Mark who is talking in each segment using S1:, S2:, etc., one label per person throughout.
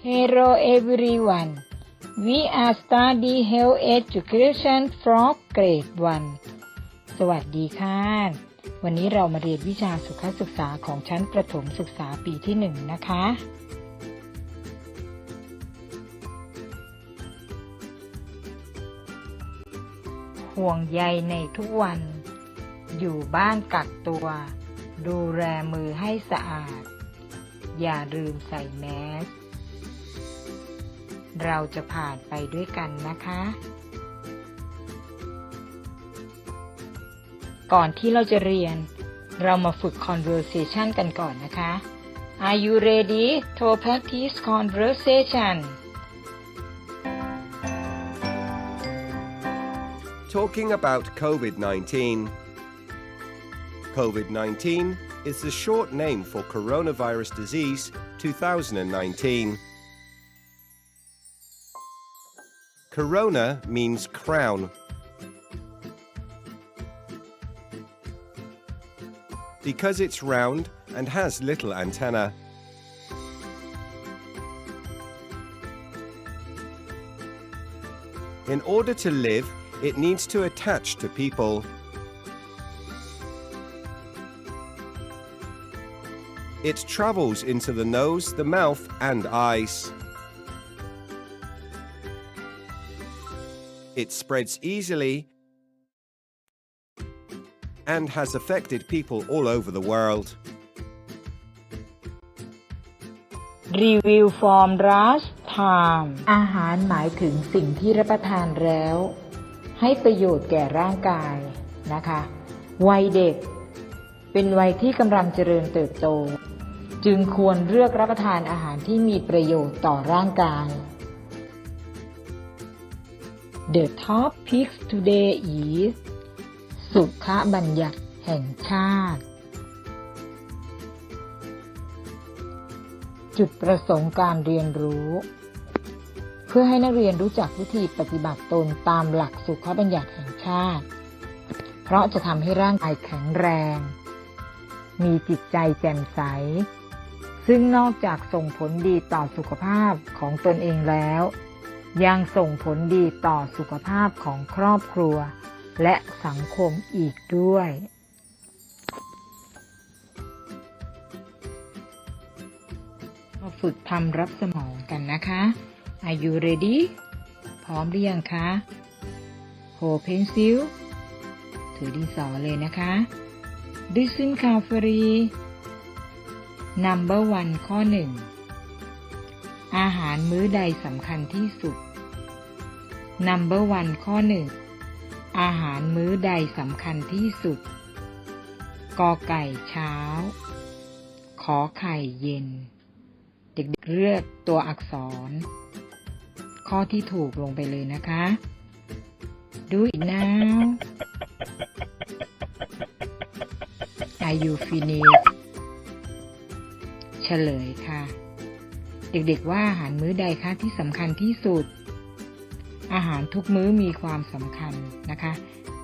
S1: Hello everyone. We are study health education from grade 1 สวัสดีค่ะ วันนี้เรามาเรียนวิชาสุขศึกษาของชั้นประถมศึกษาปีที่ 1 นะคะ ห่วงใยในทุกวัน อยู่บ้านกักตัว ดูแลมือให้สะอาด อย่าลืมใส่แมส เราจะผ่านไปด้วยกันนะคะ ก่อนที่เราจะเรียน เรามาฝึก conversation กันก่อนนะคะ Are you ready to practice conversation
S2: Talking about COVID 19. COVID 19 is the short name for coronavirus disease 2019. Corona means crown. Because it's round and has little antenna. In order to live, it needs to attach to people. It travels into the nose, the mouth, and eyes. It spreads easily and has affected people all over the world.
S1: รีวิว from last time อาหารหมายถึงสิ่งที่รับประทานแล้ว ให้ประโยชน์แก่ร่างกายนะคะ วัยเด็ก เป็นวัยที่กำลังเจริญเติบโต จึงควรเลือกรับประทานอาหารที่มีประโยชน์ต่อร่างกาย The topic today is สุขบัญญัติแห่งชาติ จุดประสงค์การเรียนรู้ เพื่อให้นักเรียนรู้จักวิธีปฏิบัติตนตามหลักสุขบัญญัติแห่งชาติ เพราะจะทำให้ร่างกายแข็งแรง มีจิตใจแจ่มใส ซึ่งนอกจากส่งผลดีต่อสุขภาพของตนเองแล้ว ยังส่งผลดีต่อสุขภาพของครอบครัว และสังคมอีกด้วย มาฝึกทำรับสมองกันนะคะ Are you ready พร้อมหรือยังคะ Hold pencil ถือดินสอเลยนะคะ Listen carefully Number one ข้อหนึ่ง อาหารมื้อใดสำคัญที่สุด Number one ข้อหนึ่งอาหารมื้อใดสำคัญที่สุด กอไก่เช้า ขอไข่เย็น เด็กๆเลือกตัวอักษร ข้อที่ถูกลงไปเลยนะคะ Do it now Are you finished เฉลยค่ะ เด็กๆว่าอาหารมื้อใดคะที่สำคัญที่สุด อาหารทุกมื้อมีความสำคัญนะคะ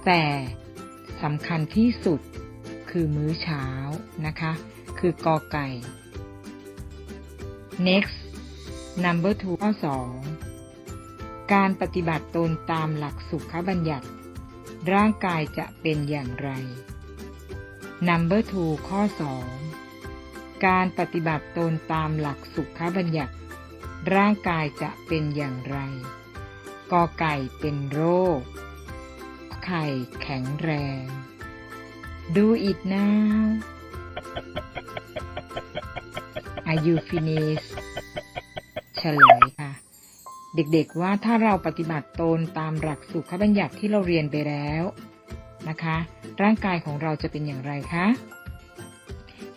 S1: แต่สำคัญที่สุดคือมื้อเช้านะคะ คือกอไก่ next number two ข้อ2การปฏิบัติตนตามหลักสุขบัญญัติ ร่างกายจะเป็นอย่างไร number two ข้อ2 การปฏิบัติตนตามหลักสุขบัญญัติ ร่างกายจะเป็นอย่างไร กอไก่เป็นโรค ไข่แข็งแรง Do it now Are you finished เฉลยค่ะ เด็กๆว่าถ้าเราปฏิบัติตนตามหลักสุขบัญญัติที่เราเรียนไปแล้วนะคะ ร่างกายของเราจะเป็นอย่างไรคะ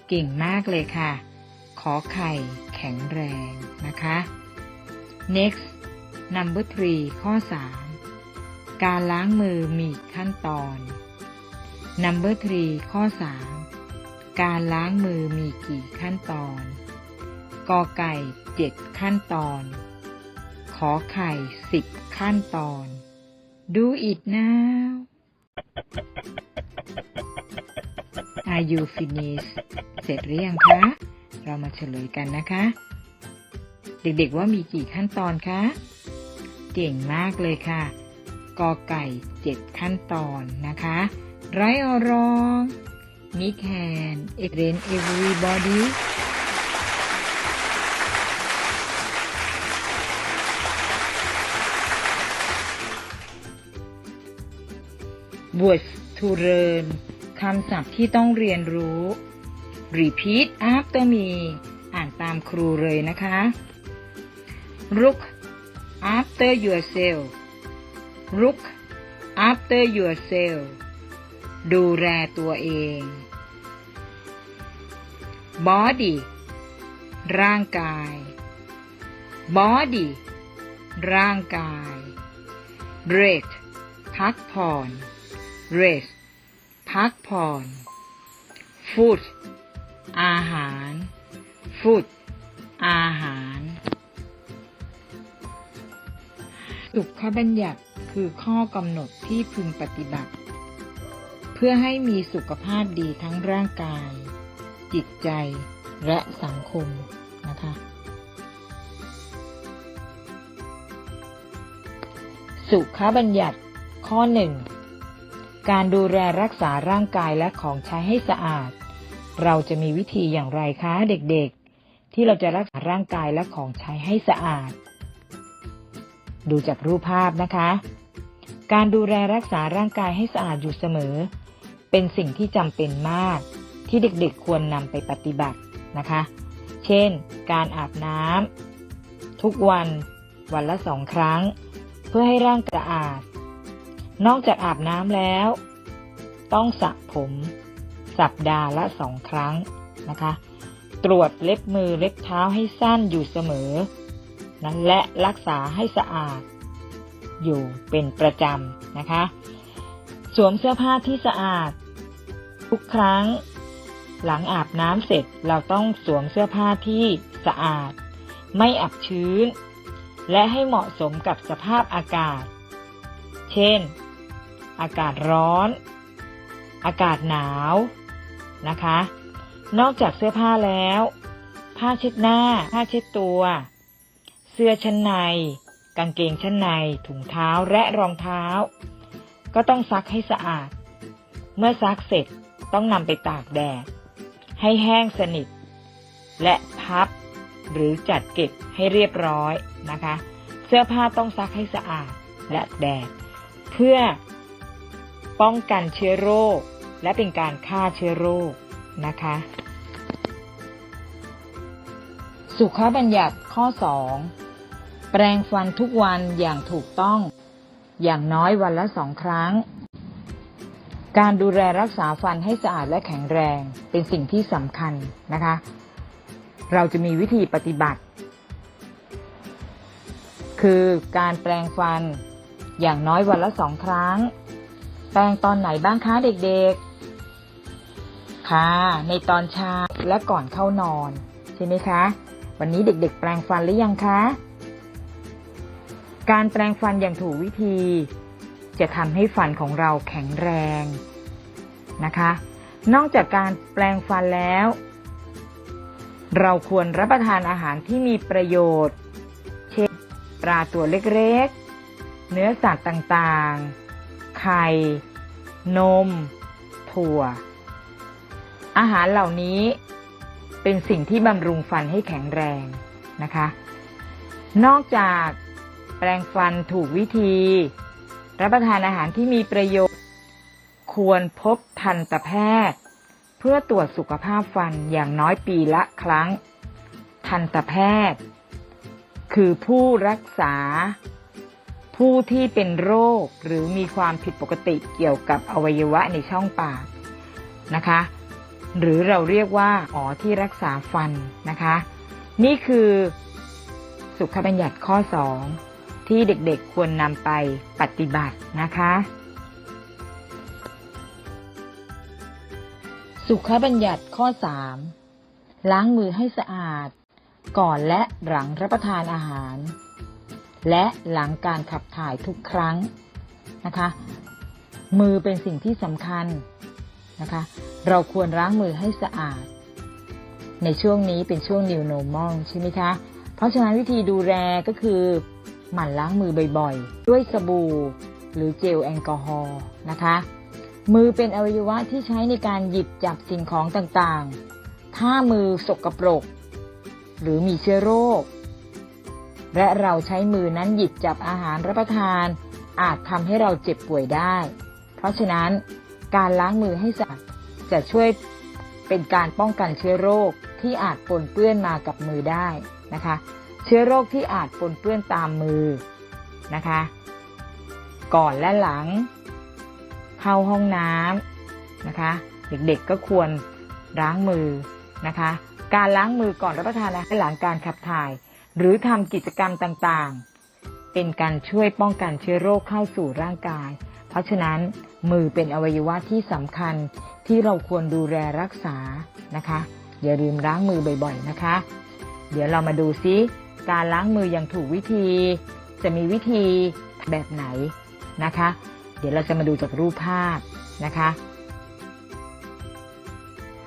S1: เก่งมากเลยค่ะ ขอไข่แข็งแรงนะคะ next number three ข้อ 3 การล้างมือมีขั้นตอน number three ข้อ 3 การล้างมือมีกี่ขั้นตอนกอไก่เจ็ดขั้นตอน ขอไข่สิบขั้นตอน Do it now Are you finished เสร็จหรือยังคะ เรามาเฉลยกันนะคะ เด็กๆว่ามีกี่ขั้นตอนคะ เก่งมากเลยค่ะ กอไก่เจ็ดขั้นตอนนะคะไรอรองมิแคนเอเรน คำศัพท์ที่ต้องเรียนรู้ repeat after me อ่านตามครูเลยนะคะ look after yourself look after yourself ดูแลตัวเอง body ร่างกาย body ร่างกาย rest พักผ่อน rest พักผ่อน food อาหาร food อาหาร สุขบัญญัติคือข้อกำหนดที่พึงปฏิบัติ เพื่อให้มีสุขภาพดีทั้งร่างกาย จิตใจและสังคมนะคะสุขบัญญัติข้อหนึ่ง การดูแลรักษาร่างกายและของใช้ให้สะอาด เราจะมีวิธีอย่างไรคะเด็กๆ ที่เราจะรักษาร่างกายและของใช้ให้สะอาด ดูจากรูปภาพนะคะ การดูแลรักษาร่างกายให้สะอาดอยู่เสมอ เป็นสิ่งที่จำเป็นมาก ที่เด็กๆควรนำไปปฏิบัตินะคะ เช่น การอาบน้ำทุกวัน วันละสองครั้ง เพื่อให้ร่างกายสะอาด นอกจากอาบน้ำแล้ว ต้องสระผมสัปดาห์ละสองครั้งนะคะ ตรวจเล็บมือเล็บเท้าให้สั้นอยู่เสมอนะและรักษาให้สะอาด อยู่เป็นประจำนะคะ สวมเสื้อผ้าที่สะอาด ทุกครั้ง หลังอาบน้ำเสร็จเราต้องสวมเสื้อผ้าที่สะอาด ไม่อับชื้น และให้เหมาะสมกับสภาพอากาศ เช่น อากาศร้อน อากาศหนาวนะคะ นอกจากเสื้อผ้าแล้ว ผ้าเช็ดหน้า ผ้าเช็ดตัว เสื้อชั้นใน กางเกงชั้นใน ถุงเท้าและรองเท้า ก็ต้องซักให้สะอาด เมื่อซักเสร็จต้องนำไปตากแดด ให้แห้งสนิท และพับหรือจัดเก็บให้เรียบร้อยนะคะ เสื้อผ้าต้องซักให้สะอาดและแดด เพื่อ ป้องกันเชื้อโรค และเป็นการฆ่าเชื้อโรคนะคะ สุขบัญญัติข้อ 2 แปรงฟันทุกวันอย่างถูกต้อง อย่างน้อยวันละสองครั้ง การดูแลรักษาฟันให้สะอาดและแข็งแรงเป็นสิ่งที่สำคัญนะคะ เราจะมีวิธีปฏิบัติ คือการแปรงฟันอย่างน้อยวันละสองครั้ง ปรงตอนไหนบ้างคะเด็กๆ ค่ะ ในตอนเช้าและก่อนเข้านอน ใช่ไหมคะ วันนี้เด็กๆ แปรงฟันหรือยังคะ การแปรงฟันอย่างถูกวิธี จะทำให้ฟันของเราแข็งแรงนะคะ นอกจากการแปรงฟันแล้ว เราควรรับประทานอาหารที่มีประโยชน์ เช่นปลาตัวเล็กๆ เนื้อสัตว์ต่างๆ ไข่ นม ถั่ว อาหารเหล่านี้เป็นสิ่งที่บำรุงฟันให้แข็งแรงนะคะ นอกจากแปรงฟันถูกวิธี รับประทานอาหารที่มีประโยชน์ ควรพบทันตแพทย์ เพื่อตรวจสุขภาพฟันอย่างน้อยปีละครั้ง ทันตแพทย์ คือผู้รักษา ผู้ที่เป็นโรคหรือมีความผิดปกติเกี่ยวกับอวัยวะในช่องปากนะคะ หรือเราเรียกว่าหมอที่รักษาฟันนะคะ นี่คือสุขบัญญัติข้อ 2 ที่เด็กๆควรนำไปปฏิบัตินะคะ สุขบัญญัติข้อ 3 ล้างมือให้สะอาด ก่อนและหลังรับประทานอาหาร และหลังการขับถ่ายทุกครั้งนะคะ มือเป็นสิ่งที่สำคัญนะคะ เราควรล้างมือให้สะอาด ในช่วงนี้เป็นช่วง new normal ใช่ไหมคะ เพราะฉะนั้นวิธีดูแลก็คือหมั่นล้างมือบ่อยๆ ด้วยสบู่หรือเจลแอลกอฮอล์นะคะ มือเป็นอวัยวะที่ใช้ในการหยิบจับสิ่งของต่างๆ ถ้ามือสกปรก หรือมีเชื้อโรค และเราใช้มือนั้นหยิบจับอาหารรับประทาน อาจทำให้เราเจ็บป่วยได้ เพราะฉะนั้นการล้างมือให้สะอาดจะช่วยเป็นการป้องกันเชื้อโรคที่อาจปนเปื้อนมากับมือได้นะคะ เชื้อโรคที่อาจปนเปื้อนตามมือนะคะ ก่อนและหลัง เข้าห้องน้ำนะคะ เด็กๆก็ควรล้างมือนะคะ การล้างมือก่อนรับประทานอาหารและหลังการขับถ่าย หรือทำกิจกรรมต่างๆ เป็นการช่วยป้องกันเชื้อโรคเข้าสู่ร่างกาย เพราะฉะนั้นมือเป็นอวัยวะที่สำคัญที่เราควรดูแลรักษานะคะ อย่าลืมล้างมือบ่อยๆนะคะ เดี๋ยวเรามาดูซิการล้างมืออย่างถูกวิธี จะมีวิธีแบบไหนนะคะ เดี๋ยวเราจะมาดูจากรูปภาพนะคะ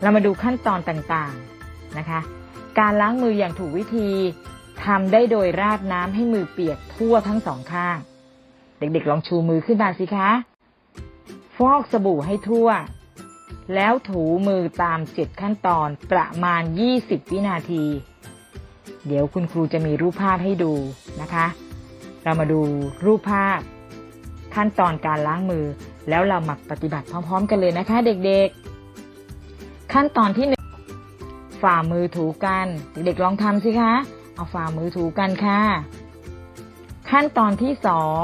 S1: เรามาดูขั้นตอนต่างๆนะคะ การล้างมืออย่างถูกวิธี ทำได้โดยราดน้ำให้มือเปียกทั่วทั้งสองข้าง เด็กๆ ลองชูมือขึ้นมาสิคะ ฟอกสบู่ให้ทั่ว แล้วถูมือตามเจ็ดขั้นตอนประมาณ 20 วินาที เดี๋ยวคุณครูจะมีรูปภาพให้ดูนะคะ เรามาดูรูปภาพ ขั้นตอนการล้างมือ แล้วเรามาปฏิบัติพร้อม ๆ กันเลยนะคะ เด็กๆ ขั้นตอนที่หนึ่งฝ่ามือถูกัน เด็กๆลองทำสิคะ เอาฝ่ามือถูกันค่ะ ขั้นตอนที่สอง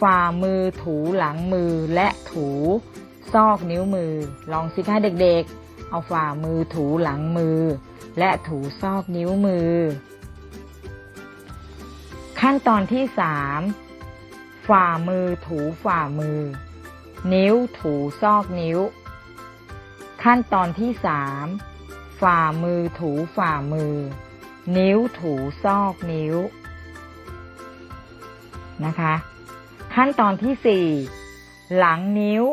S1: ฝ่ามือถูหลังมือและถูซอกนิ้วมือ ลองสิคะเด็กๆ เอาฝ่ามือถูหลังมือ และถูซอกนิ้วมือ ขั้นตอนที่สามฝ่ามือถูฝ่ามือ นิ้วถูซอกนิ้ว ขั้นตอนที่สามฝ่ามือถูฝ่ามือ นิ้วถูซอกนิ้วนะคะ ขั้นตอนที่สี่หลังนิ้ว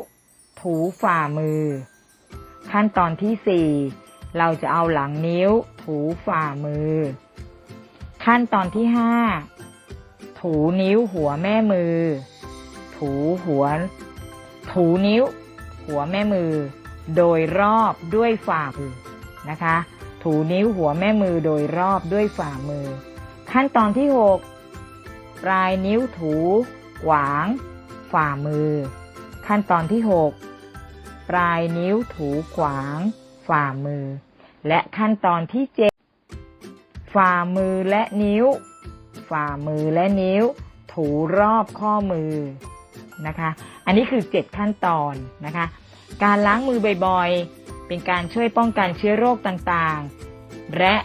S1: ถูฝ่ามือ ขั้นตอนที่สี่เราจะเอาหลังนิ้ว ถูฝ่ามือ ขั้นตอนที่ห้าถูนิ้วหัวแม่มือ ถูหัว ถูนิ้ว หัวแม่มือ โดยรอบด้วยฝ่ามือนะคะ ถูนิ้วหัวแม่มือโดยรอบด้วยฝ่ามือ ขั้นตอนที่หกปลายนิ้วถูขวาง ฝ่ามือ ขั้นตอนที่หกปลายนิ้วถูขวาง ฝ่ามือ และขั้นตอนที่เจ็ดฝ่ามือและนิ้ว ฝ่ามือและนิ้ว ถูรอบข้อมือนะคะ อันนี้คือ7ขั้นตอนนะคะ การล้างมือบ่อยๆ เป็นการช่วยป้องกันเชื้อโรคต่างๆ และ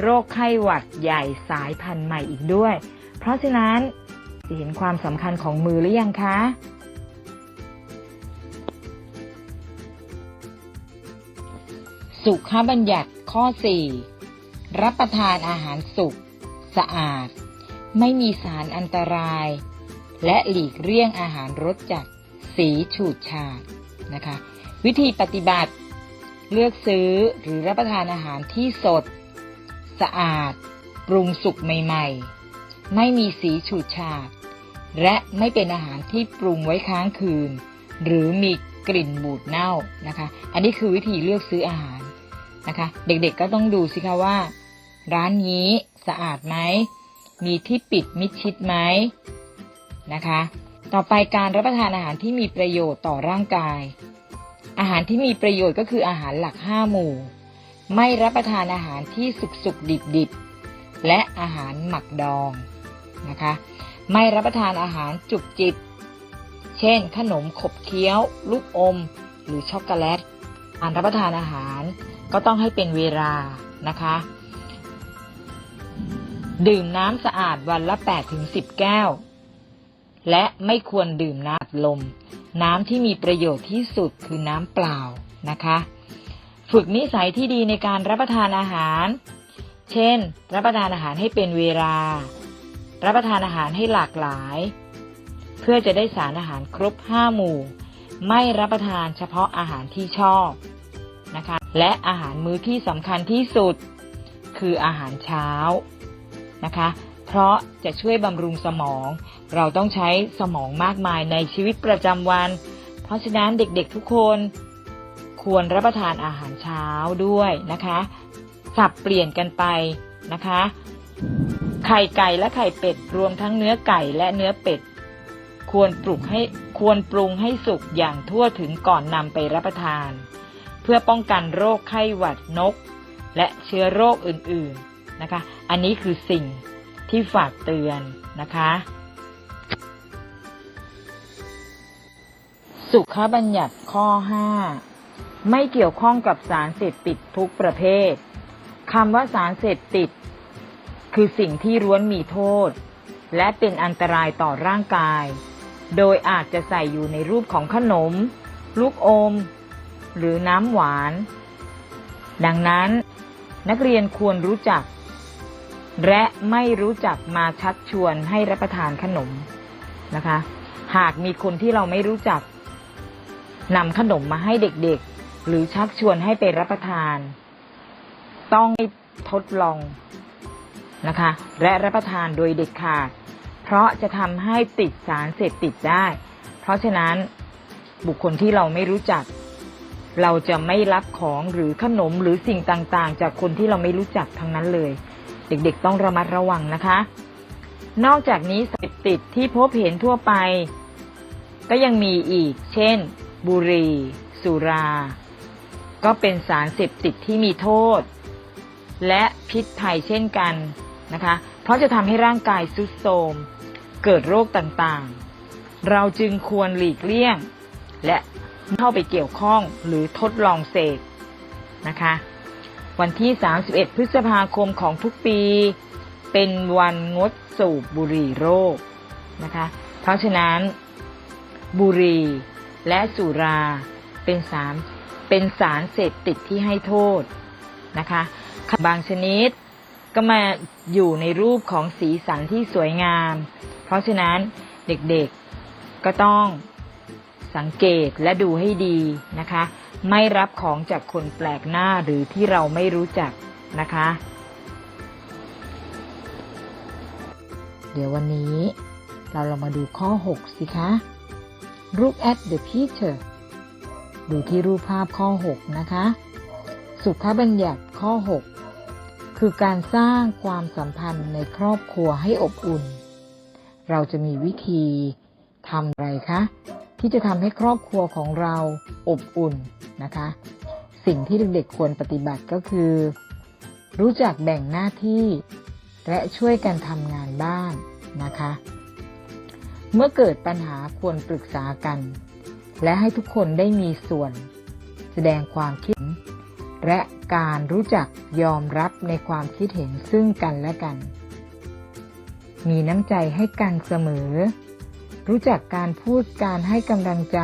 S1: โรคไข้หวัดใหญ่สายพันธุ์ใหม่อีกด้วย เพราะฉะนั้นจะเห็นความสำคัญของมือหรือยังคะสุขบัญญัติข้อ 4 รับประทานอาหารสุกสะอาด ไม่มีสารอันตราย และหลีกเลี่ยงอาหารรสจัดสีฉูดฉาดนะคะ วิธีปฏิบัติ เลือกซื้อหรือรับประทานอาหารที่สด สะอาด ปรุงสุกใหม่ๆ ไม่มีสีฉูดฉาด และไม่เป็นอาหารที่ปรุงไว้ค้างคืน หรือมีกลิ่นบูดเน่านะคะ อันนี้คือวิธีเลือกซื้ออาหารนะคะ เด็กๆก็ต้องดูสิคะว่า ร้านนี้สะอาดไหม มีที่ปิดมิดชิดไหมนะคะ ต่อไปการรับประทานอาหารที่มีประโยชน์ต่อร่างกาย อาหารที่มีประโยชน์ก็คืออาหารหลักห้าหมู่ ไม่รับประทานอาหารที่สุกสุกดิบดิบและอาหารหมักดองนะคะ ไม่รับประทานอาหารจุกจิบเช่น ขนมขบเคี้ยว ลูกอม หรือช็อกโกแลตการรับประทานอาหารก็ต้องให้เป็นเวลานะคะ ดื่มน้ำสะอาดวันละ 8-10 แก้ว และไม่ควรดื่มน้ำลม น้ำที่มีประโยชน์ที่สุดคือน้ำเปล่านะคะ ฝึกนิสัยที่ดีในการรับประทานอาหาร เช่น รับประทานอาหารให้เป็นเวลา รับประทานอาหารให้หลากหลาย เพื่อจะได้สารอาหารครบห้าหมู่ ไม่รับประทานเฉพาะอาหารที่ชอบนะคะ และอาหารมื้อที่สำคัญที่สุด คืออาหารเช้านะคะ เพราะจะช่วยบำรุงสมอง เราต้องใช้สมองมากมายในชีวิตประจำวัน เพราะฉะนั้นเด็กๆทุกคน ควรรับประทานอาหารเช้าด้วยนะคะ สับเปลี่ยนกันไปนะคะ ไข่ไก่และไข่เป็ดรวมทั้งเนื้อไก่และเนื้อเป็ด ควรปรุงให้ควรปรุงให้สุกอย่างทั่วถึงก่อนนำไปรับประทาน เพื่อป้องกันโรคไข้หวัดนก และเชื้อโรคอื่นๆนะคะ อันนี้คือสิ่ง ที่ฝากเตือนนะคะ สุขบัญญัติข้อ 5 ไม่เกี่ยวข้องกับสารเสพติดทุกประเภทคำว่าสารเสพติด คือสิ่งที่ร้วนมีโทษ และเป็นอันตรายต่อร่างกาย โดยอาจจะใส่อยู่ในรูปของขนม ลูกอม หรือน้ำหวาน ดังนั้นนักเรียนควรรู้จัก และไม่รู้จักมาชักชวนให้รับประทานขนมนะคะ หากมีคนที่เราไม่รู้จักนำขนมมาให้เด็กๆ หรือชักชวนให้ไปรับประทาน ต้องทดลองนะคะ และรับประทานโดยเด็ดขาด เพราะจะทำให้ติดสารเสพติดได้ เพราะฉะนั้นบุคคลที่เราไม่รู้จัก เราจะไม่รับของหรือขนมหรือสิ่งต่างๆ จากคนที่เราไม่รู้จักทั้งนั้นเลย เด็กๆต้องระมัดระวังนะคะ นอกจากนี้สารติดที่พบเห็นทั่วไป ก็ยังมีอีก เช่น บุหรี่ สุรา ก็เป็นสารเสพติดที่มีโทษ และพิษภัยเช่นกันนะคะ เพราะจะทำให้ร่างกายทรุดโทรมเกิดโรคต่างๆ เราจึงควรหลีกเลี่ยง และไม่เข้าไปเกี่ยวข้องหรือทดลองเสพนะคะ วันที่ 31 พฤษภาคมของทุกปี เป็นวันงดสูบบุหรี่โรคนะคะ เพราะฉะนั้น บุหรี่และสุราเป็นสารเป็นสารเสพติดที่ให้โทษนะคะ บางชนิดก็มาอยู่ในรูปของสีสันที่สวยงาม เพราะฉะนั้นเด็กๆก็ต้องสังเกตและดูให้ดีนะคะ ไม่รับของจากคนแปลกหน้าหรือที่เราไม่รู้จักนะคะ เดี๋ยววันนี้เราลองมาดูข้อ 6 สิคะ Look at the picture ดูที่รูปภาพข้อ 6 นะคะ สุขบัญญัติข้อ 6 คือการสร้างความสัมพันธ์ในครอบครัวให้อบอุ่น เราจะมีวิธีทำอะไรคะ ที่จะทำให้ครอบครัวของเราอบอุ่นนะคะ สิ่งที่เด็กๆควรปฏิบัติก็คือ รู้จักแบ่งหน้าที่ และช่วยกันทำงานบ้านนะคะ เมื่อเกิดปัญหาควรปรึกษากัน และให้ทุกคนได้มีส่วน แสดงความคิด และการรู้จักยอมรับในความคิดเห็นซึ่งกันและกัน มีน้ำใจให้กันเสมอ รู้จักการพูดการให้กำลังใจ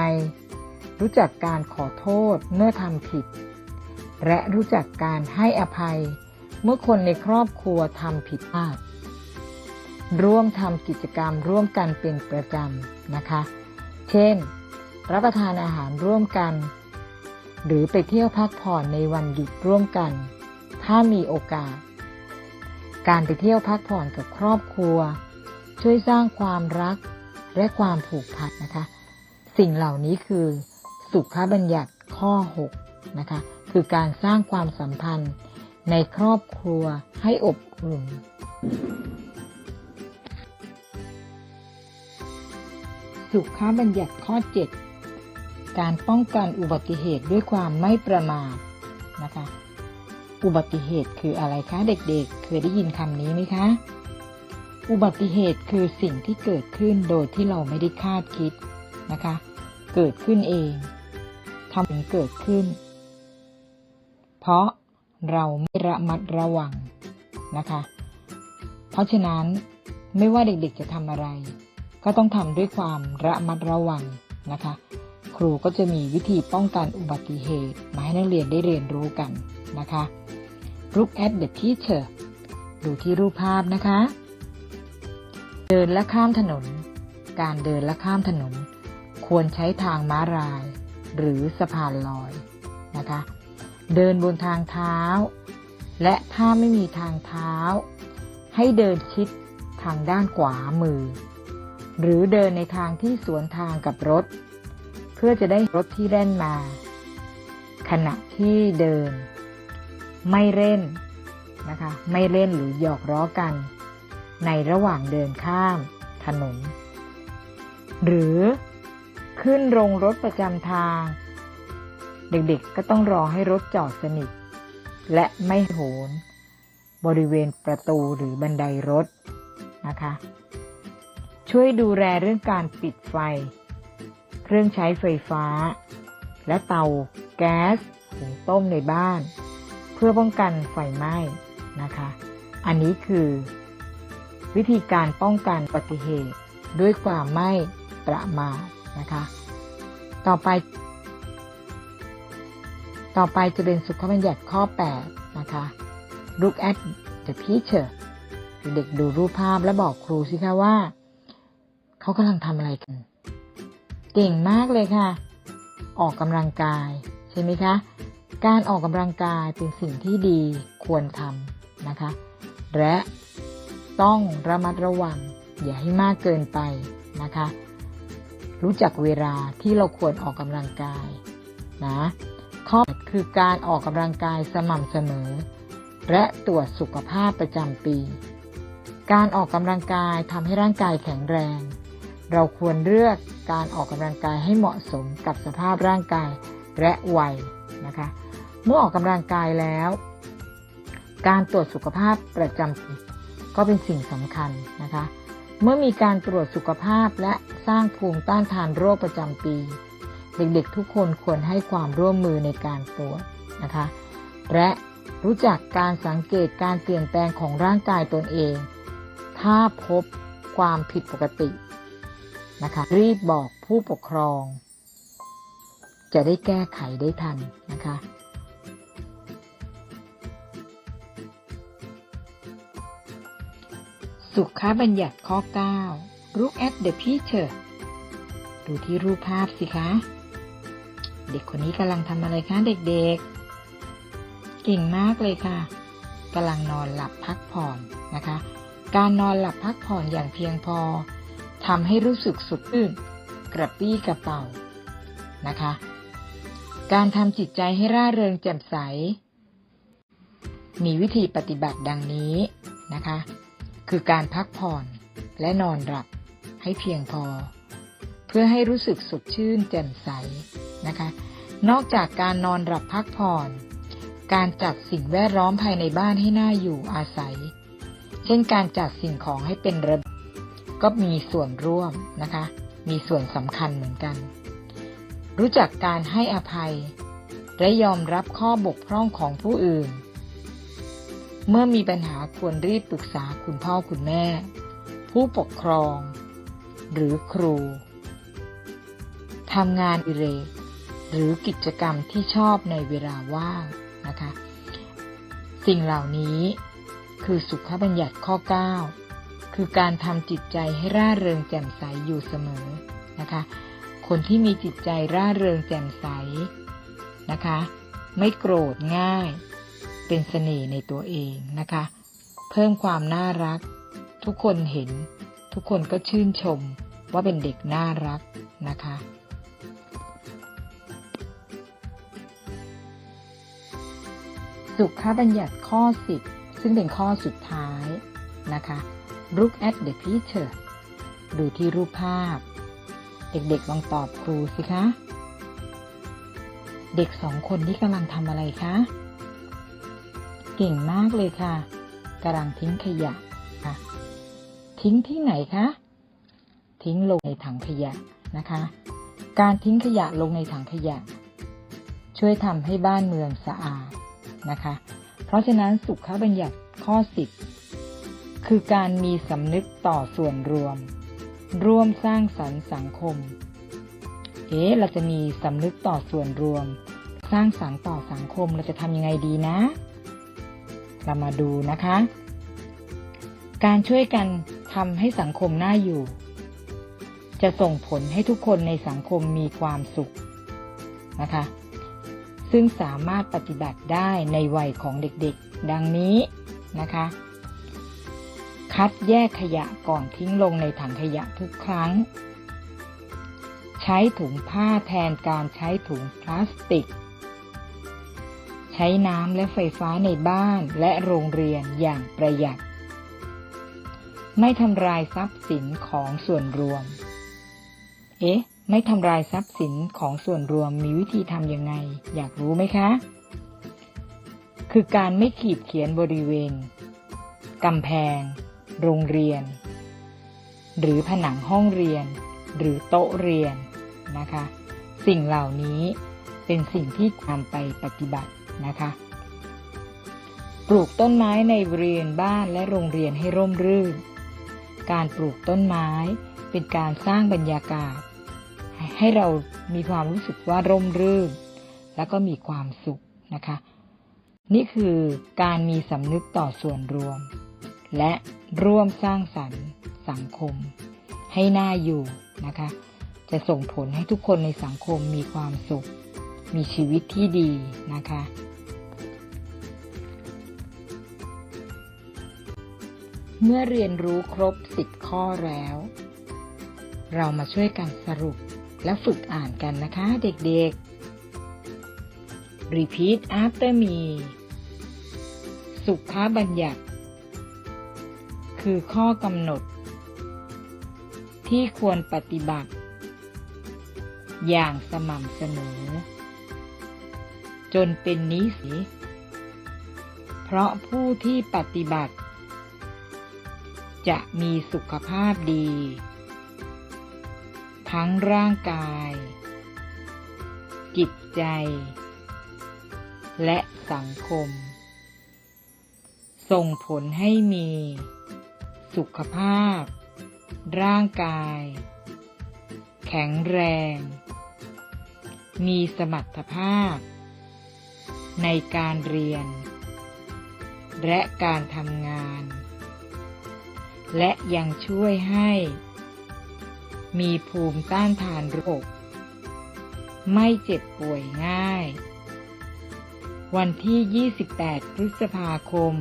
S1: รู้จักการขอโทษเมื่อทำผิด และรู้จักการให้อภัย เมื่อคนในครอบครัวทำผิดพลาด ร่วมทำกิจกรรมร่วมกันเป็นประจำนะคะ เช่น รับประทานอาหารร่วมกัน หรือไปเที่ยวพักผ่อนในวันหยุดร่วมกัน ถ้ามีโอกาส การไปเที่ยวพักผ่อนกับครอบครัว ช่วยสร้างความรัก และความผูกพันนะคะ สิ่งเหล่านี้คือสุขบัญญัติข้อ 6 นะคะ คือการสร้างความสัมพันธ์ในครอบครัวให้อบอุ่นสุขบัญญัติข้อ 7 การป้องกันอุบัติเหตุด้วยความไม่ประมาทนะคะ อุบัติเหตุคืออะไรคะเด็กๆ เคยได้ยินคำนี้ไหมคะ อุบัติเหตุคือสิ่งที่เกิดขึ้นโดยที่เราไม่ได้คาดคิดนะคะ เกิดขึ้นเองทำถึงเกิดขึ้น เพราะเราไม่ระมัดระวังนะคะ เพราะฉะนั้นไม่ว่าเด็กๆจะทำอะไร ก็ต้องทำด้วยความระมัดระวังนะคะ ครูก็จะมีวิธีป้องกันอุบัติเหตุมาให้นักเรียนได้เรียนรู้กันนะคะ Look at the teacher ดูที่รูปภาพนะคะ เดินและข้ามถนน การเดินและข้ามถนน ควรใช้ทางม้าลาย หรือสะพานลอยนะคะ เดินบนทางเท้า และถ้าไม่มีทางเท้า ให้เดินชิดทางด้านขวามือ หรือเดินในทางที่สวนทางกับรถ เพื่อจะได้รถที่แล่นมา ขณะที่เดิน ไม่เล่นนะคะ ไม่เล่นหรือหยอกล้อกัน ในระหว่างเดินข้ามถนน หรือขึ้นลงรถประจำทาง เด็กๆก็ต้องรอให้รถจอดสนิท และไม่โหน บริเวณประตูหรือบันไดรถนะคะ ช่วยดูแลเรื่องการปิดไฟ เครื่องใช้ไฟฟ้า และเตาแก๊สหุงต้มในบ้าน เพื่อป้องกันไฟไหม้นะคะ อันนี้คือ วิธีการป้องกันอุบัติเหตุ ด้วยความไม่ประมาทนะคะ ต่อไป ต่อไปจะเป็นสุขบัญญัติข้อ 8 นะคะ Look at the picture เด็กดูรูปภาพและบอกครูสิคะว่า เขากำลังทำอะไรกัน เก่งมากเลยค่ะ ออกกำลังกาย ใช่ไหมคะ การออกกำลังกายเป็นสิ่งที่ดีควรทำนะคะ และ ต้องระมัดระวัง อย่าให้มากเกินไปนะคะ รู้จักเวลาที่เราควรออกกำลังกายนะข้อคือการออกกำลังกายสม่ำเสมอ และตรวจสุขภาพประจำปี การออกกำลังกายทำให้ร่างกายแข็งแรง เราควรเลือกการออกกำลังกายให้เหมาะสมกับสภาพร่างกายและวัยนะคะ เมื่อออกกำลังกายแล้ว การตรวจสุขภาพประจำปี ก็เป็นสิ่งสำคัญนะคะ เมื่อมีการตรวจสุขภาพและสร้างภูมิต้านทานโรคประจำปี เด็กๆทุกคนควรให้ความร่วมมือในการตรวจนะคะ และรู้จักการสังเกตการเปลี่ยนแปลงของร่างกายตนเอง ถ้าพบความผิดปกตินะคะ รีบบอกผู้ปกครอง จะได้แก้ไขได้ทันนะคะ สุขบัญญัติข้อ 9 Look at the picture ดูที่รูปภาพสิคะ เด็กคนนี้กำลังทำอะไรคะเด็กๆ เก่งมากเลยค่ะกำลังนอนหลับพักผ่อนนะคะ การนอนหลับพักผ่อนอย่างเพียงพอทำให้รู้สึกสุขชื่นกระปรี้กระเป๋านะคะ การทำจิตใจให้ร่าเริงแจ่มใส มีวิธีปฏิบัติดังนี้นะคะ คือการพักผ่อนและนอนหลับให้เพียงพอ เพื่อให้รู้สึกสดชื่นแจ่มใสนะคะ นอกจากการนอนหลับพักผ่อน การจัดสิ่งแวดล้อมภายในบ้านให้น่าอยู่อาศัย เช่นการจัดสิ่งของให้เป็นระเบียบก็มีส่วนร่วมนะคะ มีส่วนสำคัญเหมือนกัน รู้จักการให้อภัย และยอมรับข้อบกพร่องของผู้อื่น เมื่อมีปัญหาควรรีบปรึกษาคุณพ่อคุณแม่ ผู้ปกครอง หรือครูทำงานอิเรกหรือกิจกรรมที่ชอบในเวลาว่างนะคะ สิ่งเหล่านี้คือสุขบัญญัติข้อ 9 คือการทำจิตใจให้ร่าเริงแจ่มใสอยู่เสมอนะคะ คนที่มีจิตใจร่าเริงแจ่มใสนะคะ ไม่โกรธง่าย เป็นเสน่ห์ในตัวเองนะคะ เพิ่มความน่ารัก ทุกคนเห็น ทุกคนก็ชื่นชมว่าเป็นเด็กน่ารักนะคะสุขบัญญัติข้อ 10 ซึ่งเป็นข้อสุดท้ายนะคะ Look at the picture ดูที่รูปภาพ เด็กๆลองตอบครูสิคะ เด็กสองคนที่กำลังทำอะไรคะ เก่งมากเลยค่ะกำลังทิ้งขยะค่ะ ทิ้งที่ไหนคะ ทิ้งลงในถังขยะนะคะ การทิ้งขยะลงในถังขยะ ช่วยทำให้บ้านเมืองสะอาดนะคะ เพราะฉะนั้นสุขบัญญัติข้อ10คือการมีสำนึกต่อส่วนรวม ร่วมสร้างสรรค์สังคม เอ๊ะเราจะมีสำนึกต่อส่วนรวม สร้างสรรค์ต่อสังคมเราจะทำยังไงดีนะ เรามาดูนะคะ การช่วยกันทำให้สังคมน่าอยู่ จะส่งผลให้ทุกคนในสังคมมีความสุขนะคะ ซึ่งสามารถปฏิบัติได้ในวัยของเด็กๆ ดังนี้นะคะ คัดแยกขยะก่อนทิ้งลงในถังขยะทุกครั้ง ใช้ถุงผ้าแทนการใช้ถุงพลาสติก ใช้น้ำและไฟฟ้าในบ้านและโรงเรียนอย่างประหยัด ไม่ทำลายทรัพย์สินของส่วนรวม เอ๊ะ ไม่ทำลายทรัพย์สินของส่วนรวมมีวิธีทำยังไง อยากรู้ไหมคะ คือการไม่ขีดเขียนบริเวณกำแพง โรงเรียน หรือผนังห้องเรียน หรือโต๊ะเรียนนะคะ สิ่งเหล่านี้เป็นสิ่งที่นำไปปฏิบัติ นะคะ ปลูกต้นไม้ในบริเวณบ้านและโรงเรียนให้ร่มรื่น การปลูกต้นไม้เป็นการสร้างบรรยากาศ ให้เรามีความรู้สึกว่าร่มรื่น แล้วก็มีความสุขนะคะ นี่คือการมีสำนึกต่อส่วนรวม และร่วมสร้างสรรค์สังคม ให้น่าอยู่นะคะ จะส่งผลให้ทุกคนในสังคมมีความสุข มีชีวิตที่ดีนะคะ เมื่อเรียนรู้ครบ10ข้อแล้ว เรามาช่วยกันสรุปและฝึกอ่านกันนะคะเด็กๆ Repeat after me สุขบัญญัติ คือข้อกำหนด ที่ควรปฏิบัติ อย่างสม่ำเสมอ จนเป็นนิสัยเพราะผู้ที่ปฏิบัติ จะมีสุขภาพดี ทั้งร่างกาย จิตใจ และสังคม ส่งผลให้มี สุขภาพ ร่างกาย แข็งแรง มีสมรรถภาพ ในการเรียน และการทำงาน และยังช่วยให้ มีภูมิต้านทานโรคไม่เจ็บป่วยง่าย วันที่ 28 พฤษภาคม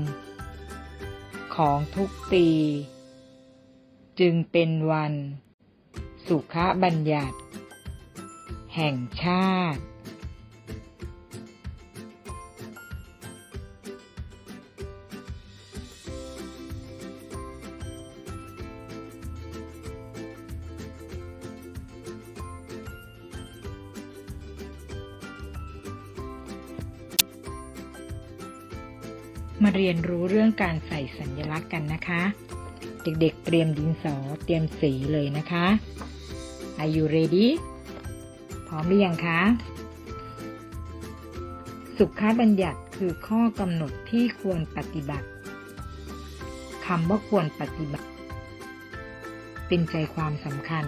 S1: ของทุกปี จึงเป็นวัน สุขบัญญัติ แห่งชาติ เรียนรู้เรื่องการใส่สัญลักษณ์กันนะคะ เด็กๆเตรียมดินสอเตรียมสีเลยนะคะ Are you ready พร้อมหรือยังคะ สุขบัญญัติคือข้อกำหนดที่ควรปฏิบัติคำว่าควรปฏิบัติ เป็นใจความสำคัญ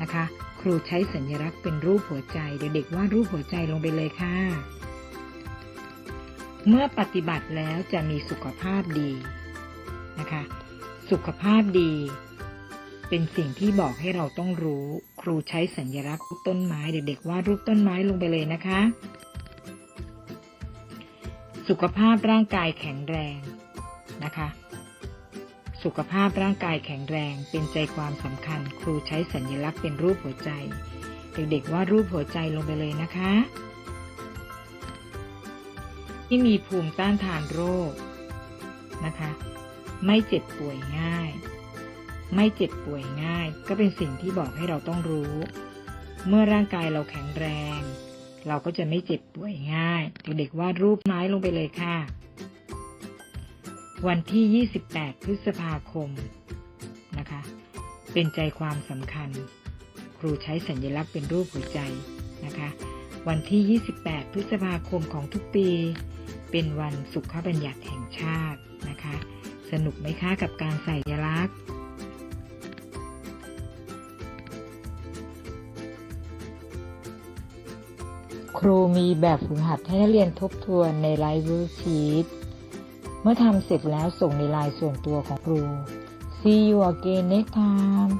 S1: นะคะ ครูใช้สัญลักษณ์เป็นรูปหัวใจ เด็กๆวาดรูปหัวใจลงไปเลยค่ะ เมื่อปฏิบัติแล้วจะมีสุขภาพดีนะคะ สุขภาพดี เป็นสิ่งที่บอกให้เราต้องรู้ ครูใช้สัญลักษณ์รูปต้นไม้เด็กๆวาดรูปต้นไม้ลงไปเลยนะคะ สุขภาพร่างกายแข็งแรงนะคะ สุขภาพร่างกายแข็งแรงเป็นใจความสำคัญ ครูใช้สัญลักษณ์เป็นรูปหัวใจ เด็กๆวาดรูปหัวใจลงไปเลยนะคะ ที่มีภูมิต้านทานโรคนะคะ ไม่เจ็บป่วยง่าย ไม่เจ็บป่วยง่าย ก็เป็นสิ่งที่บอกให้เราต้องรู้ เมื่อร่างกายเราแข็งแรง เราก็จะไม่เจ็บป่วยง่าย เด็กๆวาดรูปไม้ลงไปเลยค่ะ วันที่ 28 พฤษภาคมนะคะ เป็นใจความสำคัญ ครูใช้สัญลักษณ์เป็นรูปหัวใจนะคะ วันที่ 28 พฤษภาคมของทุกปี เป็นวันสุขบัญญัติแห่งชาตินะคะ สนุกไหมคะกับการใส่สัญลักษณ์ครูมีแบบฝึกหัดให้นักเรียนทบทวนในไลฟ์เวิร์กชีตเมื่อทำเสร็จแล้วส่งในไลน์ส่วนตัวของครู See you again next time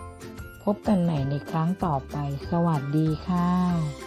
S1: พบกันใหม่ในครั้งต่อไป สวัสดีค่ะ